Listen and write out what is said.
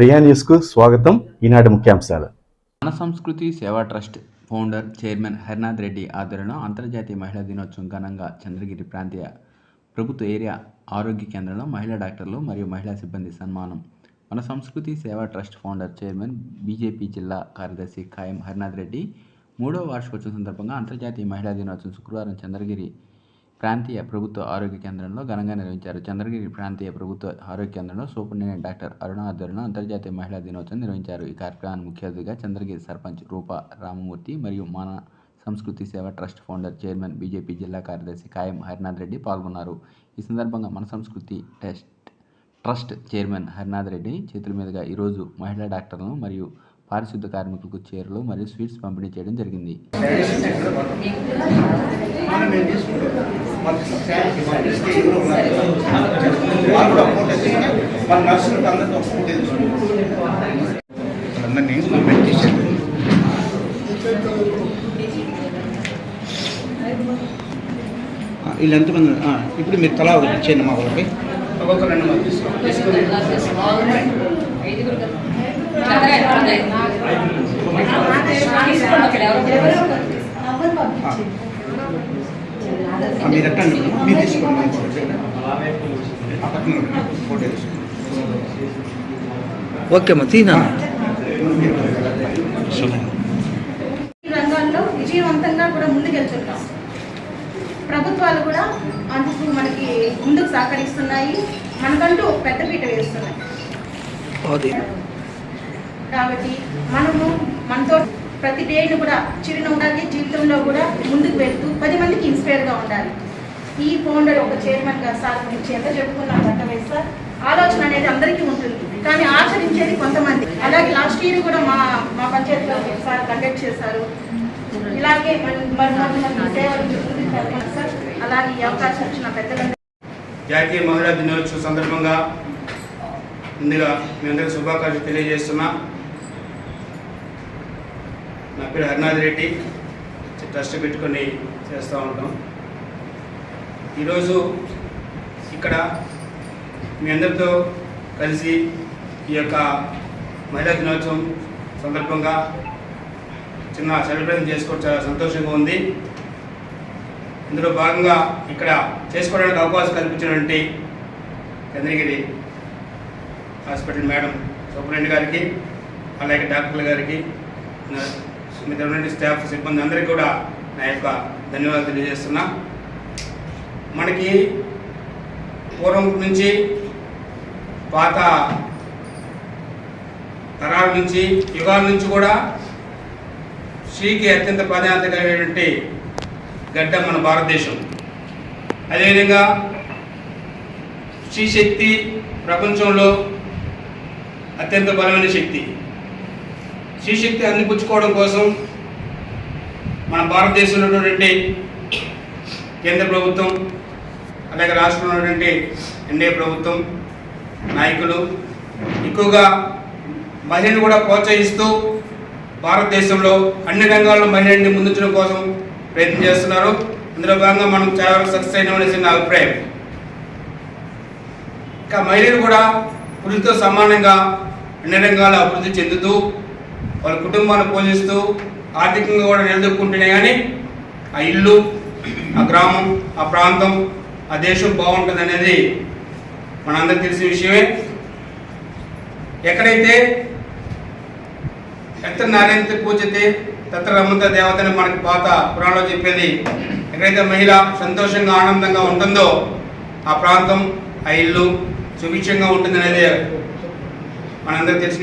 ప్రియా న్యూస్కు స్వాగతం. ఈనాటి ముఖ్యాంశాలు. మన సంస్కృతి సేవా trust founder chairman Harinath Reddy ఆధ్వర్యంలో అంతర్జాతీయ మహిళా దినోత్సవం ఘనంగా చంద్రగిరి ప్రాంతీయ ప్రభుత్వ ఏరియా ఆరోగ్య కేంద్రంలో మహిళా డాక్టర్లు మరియు మహిళా సిబ్బంది సన్మానం. మన సంస్కృతి సేవా ట్రస్ట్ ఫౌండర్ చైర్మన్ బీజేపీ జిల్లా కార్యదర్శి ఖాయం హరినాథ్ రెడ్డి మూడవ వార్షికోత్సవం సందర్భంగా అంతర్జాతీయ మహిళా దినోత్సవం శుక్రవారం చంద్రగిరి ప్రాంతీయ ప్రభుత్వ ఆరోగ్య కేంద్రంలో ఘనంగా నిర్వహించారు. చంద్రగిరి ప్రాంతీయ ప్రభుత్వ ఆరోగ్య కేంద్రంలో సూపరింటెండెంట్ డాక్టర్ అరుణ ఆధ్వర్యంలో అంతర్జాతీయ మహిళా దినోత్సవం నిర్వహించారు. ఈ కార్యక్రమాన్ని ముఖ్య అతిథిగా చంద్రగిరి సర్పంచ్ రూపా రామమూర్తి మరియు మన సంస్కృతి సేవ ట్రస్ట్ ఫౌండర్ చైర్మన్ బీజేపీ జిల్లా కార్యదర్శి ఖాయం హరినాథ్ రెడ్డి పాల్గొన్నారు. ఈ సందర్భంగా మన సంస్కృతి test trust chairman Harinath Reddy చేతుల మీదుగా ఈరోజు మహిళా డాక్టర్లను మరియు పారిశుద్ధ కార్మికులకు చీరలు మరియు స్వీట్స్ పంపిణీ చేయడం జరిగింది. వీళ్ళు ఎంతమంది ఆ, ఇప్పుడు మీరు తలా ఒకటి ఇచ్చేయండి మా వాళ్ళకి. ఒక్కొక్క రెండు మంది మీరు ఎట్టండి మీరు తీసుకోండి ఫోటో. ఓకే అమ్మా తీనా? రంగాల్లో విజయవంతంగా కూడా ముందుకెళ్తున్నాం ప్రభుత్వాలు కూడా అందుకు మనకి ముందుకు సహకరిస్తున్నాయి. మనకంటూ పెద్దపీట వేస్తున్నాయి. కాబట్టి మనము మనతో ప్రతి డేని కూడా చిరునవ్వులాగే జీవితంలో కూడా ముందుకు వెళ్తూ పది మందికి ఇన్స్పైర్గా ఉండాలి. ఈ ఫౌండర్ ఒక చైర్మన్గా సార్ గురించి ఎంత చెప్పుకున్నాం గత సార్. ఆలోచన అనేది అందరికీ ఉంటుంది. కానీ ఆచరించేది కొంతమంది. అలాగే లాస్ట్ ఇయర్ కూడా మా మా పంచాయతీలో సార్ కండక్ట్ చేశారు. ఇలాగే సార్ అలాగే ఈ అవకాశం వచ్చిన పెద్దలందరూ జాతీయ మహిళా దినోత్సవం సందర్భంగా ముందుగా మీ అందరికీ శుభాకాంక్షలు తెలియజేస్తున్నా. నా పేరు హరినాథ్ రెడ్డి. ట్రస్ట్ పెట్టుకొని చేస్తూ ఉంటాం. ఈరోజు ఇక్కడ మీ అందరితో కలిసి ఈ యొక్క మహిళా దినోత్సవం సందర్భంగా చిన్న సెలబ్రేషన్ చేసుకోవడం చాలా సంతోషంగా ఉంది. ఇందులో భాగంగా ఇక్కడ చేసుకోవడానికి అవకాశం కల్పించినటువంటి చంద్రగిరి హాస్పిటల్ మేడం సూపరింటెండెంట్ గారికి అలాగే డాక్టర్ల గారికి మిగతా స్టాఫ్ సిబ్బంది అందరికీ కూడా నా యొక్క ధన్యవాదాలు తెలియజేస్తున్నా. మనకి పూర్వం నుంచి పాత తరాల నుంచి యుగాల నుంచి కూడా స్త్రీకి అత్యంత ప్రాధాన్యత కలిగినటువంటి గడ్డ మన భారతదేశం. అదేవిధంగా స్త్రీ శక్తి ప్రపంచంలో అత్యంత బలమైన శక్తి. శ్రీశక్తి అందిపుచ్చుకోవడం కోసం మన భారతదేశంలో ఉన్నటువంటి కేంద్ర ప్రభుత్వం అలాగే రాష్ట్రంలో ఉన్నటువంటి ఎన్డీఏ ప్రభుత్వం నాయకులు ఎక్కువగా మహిళను కూడా ప్రోత్సహిస్తూ భారతదేశంలో అన్ని రంగాల్లో మహిళల్ని ముందుంచడం కోసం ప్రయత్నం చేస్తున్నారు. ఇందులో భాగంగా మనం చాలా వరకు సక్సెస్ అయినామనేసి నా అభిప్రాయం. ఇంకా మహిళలు కూడా పురుషులతో సమానంగా అన్ని రంగాల్లో అభివృద్ధి చెందుతూ వాళ్ళ కుటుంబాన్ని పోషిస్తూ ఆర్థికంగా కూడా నిలదొక్కుంటేనే కానీ ఆ ఇల్లు ఆ గ్రామం ఆ ప్రాంతం ఆ దేశం బాగుంటుంది అనేది మనందరికి తెలిసిన విషయమే. ఎక్కడైతే ఎత్త నారాయణ పూజితే తత్ర రమంత దేవతని మనకి పాత పురాణంలో చెప్పేది ఎక్కడైతే మహిళ సంతోషంగా ఆనందంగా ఉంటుందో ఆ ప్రాంతం ఆ ఇల్లు సుభిక్షంగా ఉంటుంది అనేది మనందరికి తెలిసిన